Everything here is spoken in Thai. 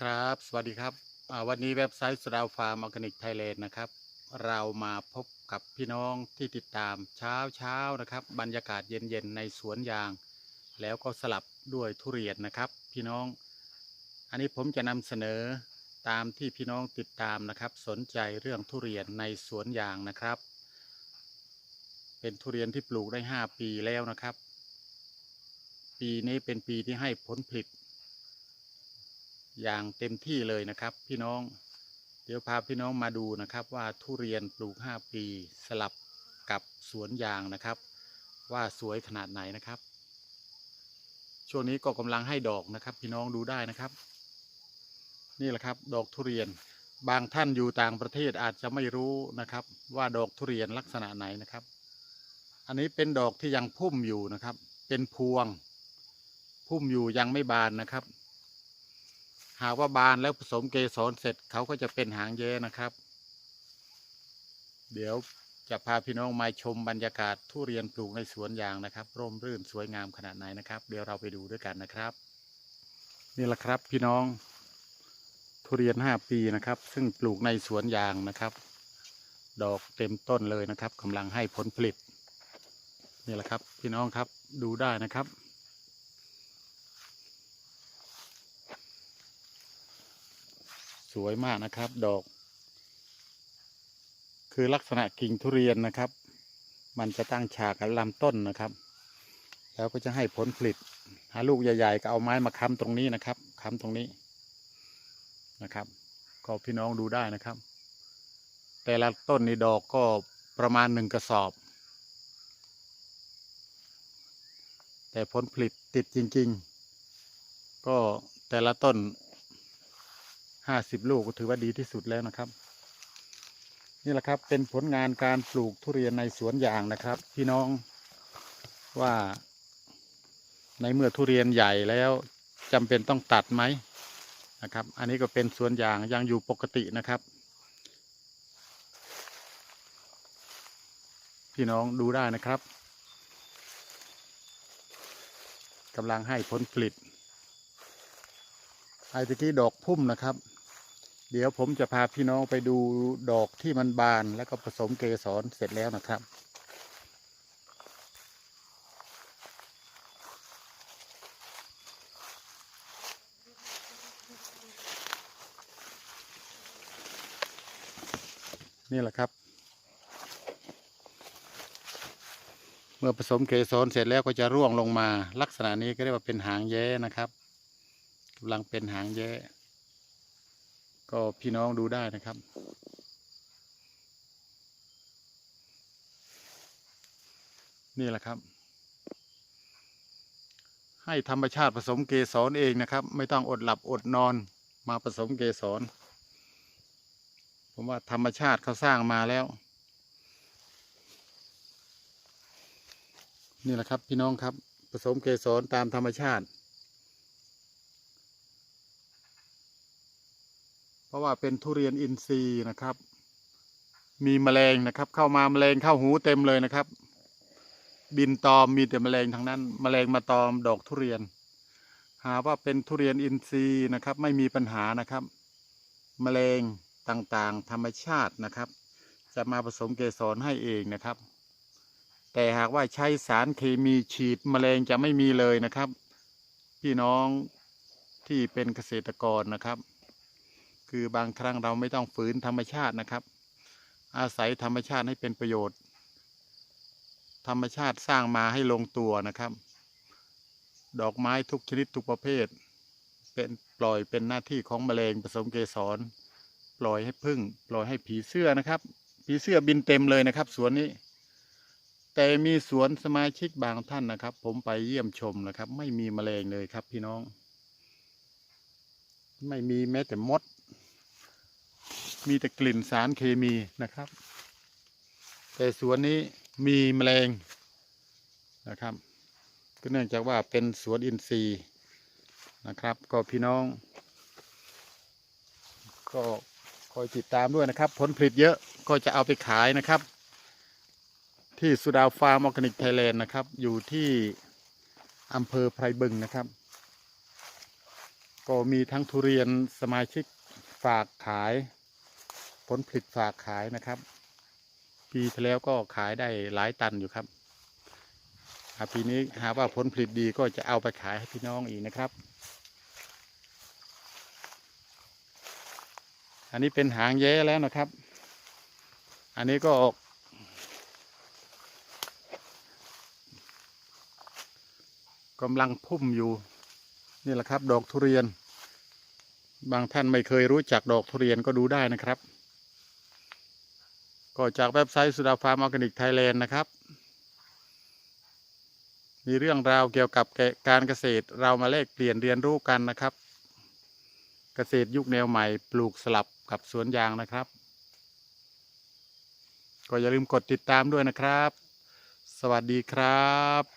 ครับ สวัสดีครับ วันนี้เว็บไซต์สุดาวฟาร์มออร์แกนิกไทยแลนด์นะครับ เรามาพบกับพี่น้องที่ติดตามเช้าเช้านะครับ บรรยากาศเย็นๆ ในสวนยาง แล้วก็สลับด้วยทุเรียนนะครับ พี่น้อง อันนี้ผมจะนำเสนอตามที่พี่น้องติดตามนะครับ สนใจเรื่องทุเรียนในสวนยางนะครับ เป็นทุเรียนที่ปลูกได้ 5 ปีแล้วนะครับ ปีนี้เป็นปีที่ให้ผลผลิต อย่างเต็มที่เลยนะครับ พี่น้อง เดี๋ยวพาพี่น้องมาดูนะครับ ว่าทุเรียนปลูก 5 ปีสลับกับสวนยางนะครับ ว่าสวยขนาดไหนนะครับ ช่วงนี้ก็กำลังให้ดอกนะครับ พี่น้องดูได้นะครับ นี่แหละครับ ดอกทุเรียนบางท่านอยู่ต่างประเทศอาจจะไม่รู้นะครับ ว่าดอกทุเรียนลักษณะไหนนะครับ อันนี้เป็นดอกที่ยังพุ่มอยู่นะครับ เป็นพวง พุ่มอยู่ยังไม่บานนะครับ หากว่าบานแล้วผสมเกสรเสร็จเขาก็จะเป็นหางแย้นะครับ เดี๋ยวจะพาพี่น้องมาชมบรรยากาศทุเรียนปลูกในสวนยางนะครับ ร่มรื่นสวยงามขนาดไหนนะครับ เดี๋ยวเราไปดูด้วยกันนะครับ นี่แหละครับพี่น้องทุเรียนห้าปีนะครับ ซึ่งปลูกในสวนยางนะครับ ดอกเต็มต้นเลยนะครับกำลังให้ผลผลิต นี่แหละครับ พี่น้องครับดูได้นะครับ วยมากนะครับ ดอก คือลักษณะกิ่งทุเรียนนะครับ มันจะตั้งฉากกับลำต้นนะครับ แล้วก็จะให้ผลผลิต หาลูกใหญ่ๆก็เอาไม้มาค้ำตรงนี้นะครับค้ำตรงนี้นะครับ ก็พี่น้องดูได้นะครับ แต่ละต้นนี่ดอกก็ประมาณหนึ่งกระสอบ แต่ผลผลิตติดจริง ๆ ก็แต่ละต้น ห้าสิบลูกก็ถือว่าดีที่สุดแล้วนะครับ นี่แหละครับเป็นผลงานการปลูกทุเรียนในสวนยางนะครับ พี่น้องว่า ในเมื่อทุเรียนใหญ่แล้วจำเป็นต้องตัดไหมนะครับ อันนี้ก็เป็นสวนยางยังอยู่ปกตินะครับ พี่น้องดูได้นะครับกำลังให้ผลผลิตไอ้ตะกี้ดอกพุ่มนะครับ เดี๋ยวผมจะพาพี่น้องไปดูดอกที่มันบานแล้วก็ผสมเกสรเสร็จแล้วนะครับ นี่แหละครับ เมื่อผสมเกสรเสร็จแล้วก็จะร่วงลงมา ลักษณะนี้ก็เรียกว่าเป็นหางแย้นะครับกำลังเป็นหางแย้ ก็พี่น้องดูได้นะครับ นี่แหละครับ ให้ธรรมชาติผสมเกสรเองนะครับ ไม่ต้องอดหลับอดนอนมาผสมเกสรผมว่าธรรมชาติเขาสร้างมาแล้ว นี่แหละครับพี่น้องครับผสมเกสรตามธรรมชาติ เพราะ ว่าเป็นทุเรียนอินทรีย์นะครับ มีแมลงนะครับ เข้ามาแมลงเข้าหูเต็มเลยนะครับ บินตอมมีแต่แมลงทั้งนั้น แมลงมาตอมดอกทุเรียน หาว่าเป็นทุเรียนอินทรีย์นะครับ ไม่มีปัญหานะครับ แมลงต่างๆ ธรรมชาตินะครับ จะมาผสมเกสรให้เองนะครับ แต่หากว่าใช้สารเคมีฉีดแมลงจะไม่มีเลยนะครับ พี่น้องที่เป็นเกษตรกรนะครับ คือบางครั้งเราไม่ต้องฝืนธรรมชาตินะครับ อาศัยธรรมชาติให้เป็นประโยชน์ ธรรมชาติสร้างมาให้ลงตัวนะครับ ดอกไม้ทุกชนิดทุกประเภท เป็นปล่อยเป็นหน้าที่ของแมลงผสมเกสร ปล่อยให้พึ่ง ปล่อยให้ผีเสื้อนะครับ ผีเสื้อบินเต็มเลยนะครับ สวนนี้ แต่มีสวนสมาชิกบางท่านนะครับ ผมไปเยี่ยมชมนะครับ ไม่มีแมลงเลยครับพี่น้อง ไม่มีแม้แต่มด มีแต่กลิ่นสารเคมีนะครับ แต่สวนนี้มีแมลงนะครับ ก็เนื่องจากว่าเป็นสวนอินทรีย์นะครับ ก็พี่น้อง ก็คอยติดตามด้วยนะครับ ผลผลิตเยอะก็จะเอาไปขายนะครับ ที่สุดาวฟาร์มออร์แกนิกไทยแลนด์นะครับ อยู่ที่อำเภอไพรบึงนะครับ ก็มีทั้งทุเรียนสมาชิกฝากขาย ผลผลิตฝากขายนะครับ ปีที่แล้วก็ขายได้หลายตันอยู่ครับอ่าปีนี้หาว่าผลผลิตดีก็จะเอาไปขายให้พี่น้องอีกนะครับ อันนี้เป็นหางแย้แล้วนะครับ อันนี้ก็ออกกำลังพุ่มอยู่ นี่แหละครับ ดอกทุเรียน บางท่านไม่เคยรู้จักดอกทุเรียนก็ดูได้นะครับ ก็จากเว็บไซต์สุดาฟาร์มออร์แกนิกไทยแลนด์นะครับ มีเรื่องราวเกี่ยวกับการเกษตรเรามาแลกเปลี่ยนเรียนรู้กันนะครับ เกษตรยุคแนวใหม่ปลูกสลับกับสวนยางนะครับ ก็อย่าลืมกดติดตามด้วยนะครับ สวัสดีครับ